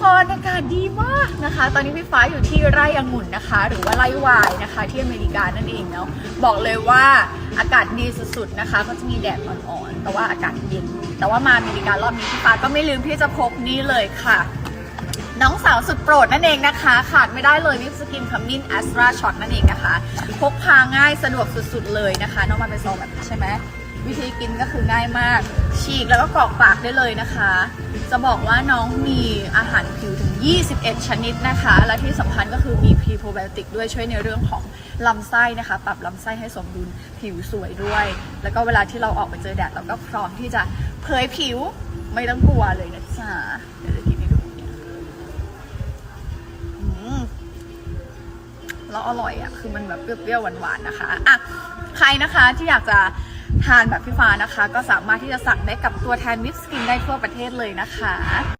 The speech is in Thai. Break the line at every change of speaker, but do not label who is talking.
คนอากาศดีมากนะคะ ตอนนี้พี่ฟ้าอยู่ที่ไร่องุ่นนะคะ หรือว่าไร่วายนะคะ ที่อเมริกานั่นเองเนาะบอกเลยว่าอากาศดีสุดๆนะคะ ก็จะมีแดดอ่อนๆแต่ว่าอากาศเย็นแต่ว่ามาอเมริการอบนี้พี่ฟ้าก็ไม่ลืมที่จะพกนี่เลยค่ะ น้องสาวสุดโปรดนั่นเองนะคะ ขาดไม่ได้เลยวิปสกินขมิ้นแอสตราช็อตนั่นเองนะคะพกพาง่ายสะดวกสุดๆเลยนะคะน้องมาเป็นซองแบบนี้ใช่ไหมวิธีกินก็คือง่ายมาก ฉีกแล้วก็กรอกปากได้เลยนะคะ จะบอกว่าน้องมีอาหารผิวถึง 21 ชนิดนะคะ และที่สำคัญก็คือมีพรีโปรไบโอติกด้วยช่วยในเรื่องของลำไส้นะคะ ปรับลำไส้ให้สมดุลผิวสวยด้วย แล้วก็เวลาที่เราออกไปเจอแดดเราก็พร้อมที่จะเผยผิวไม่ต้องกลัวเลยนะจ๊ะเดี๋ยวจะกินให้ดูอืมแล้วอร่อยอะ คือมันแบบเปรี้ยวๆหวานๆนะคะอะใครนะคะที่อยากจะ ทานแบบพี่ฟ้านะคะ ก็สามารถที่จะสั่งได้กับตัวแทนมิสกินได้ทั่วประเทศเลยนะคะ